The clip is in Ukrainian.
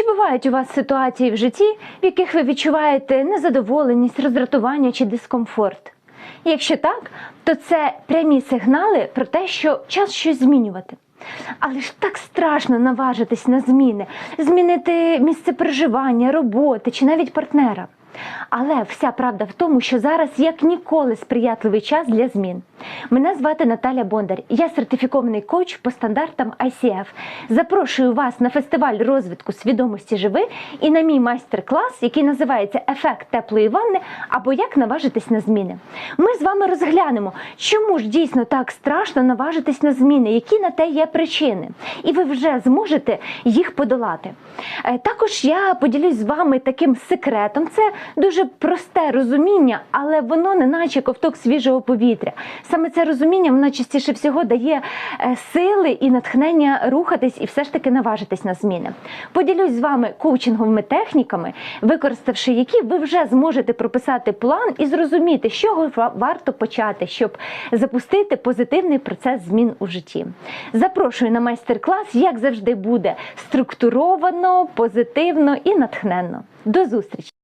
Чи бувають у вас ситуації в житті, в яких ви відчуваєте незадоволеність, роздратування чи дискомфорт? Якщо так, то це прямі сигнали про те, що час щось змінювати. Але ж так страшно наважитись на зміни, змінити місце проживання, роботи чи навіть партнера. Але вся правда в тому, що зараз як ніколи сприятливий час для змін. Мене звати Наталя Бондар. Я сертифікований коуч по стандартам ICF. Запрошую вас на фестиваль розвитку свідомості живи і на мій майстер-клас, який називається Ефект теплої ванни або як наважитись на зміни. Ми з вами розглянемо, чому ж дійсно так страшно наважитись на зміни, які на те є причини, і ви вже зможете їх подолати. Е, Також я поділюсь з вами таким секретом. Це дуже просте розуміння, але воно не наче ковток свіжого повітря. Саме це розуміння воно частіше всього дає е, сили і натхнення рухатись і все ж таки наважитись на зміни. Поділюсь з вами коучинговими техніками, використавши які ви вже зможете прописати план і зрозуміти, з чого варто почати, щоб запустити позитивний процес змін у житті. Запрошую на майстер-клас, як завжди буде структуровано, позитивно і натхненно. До зустрічі!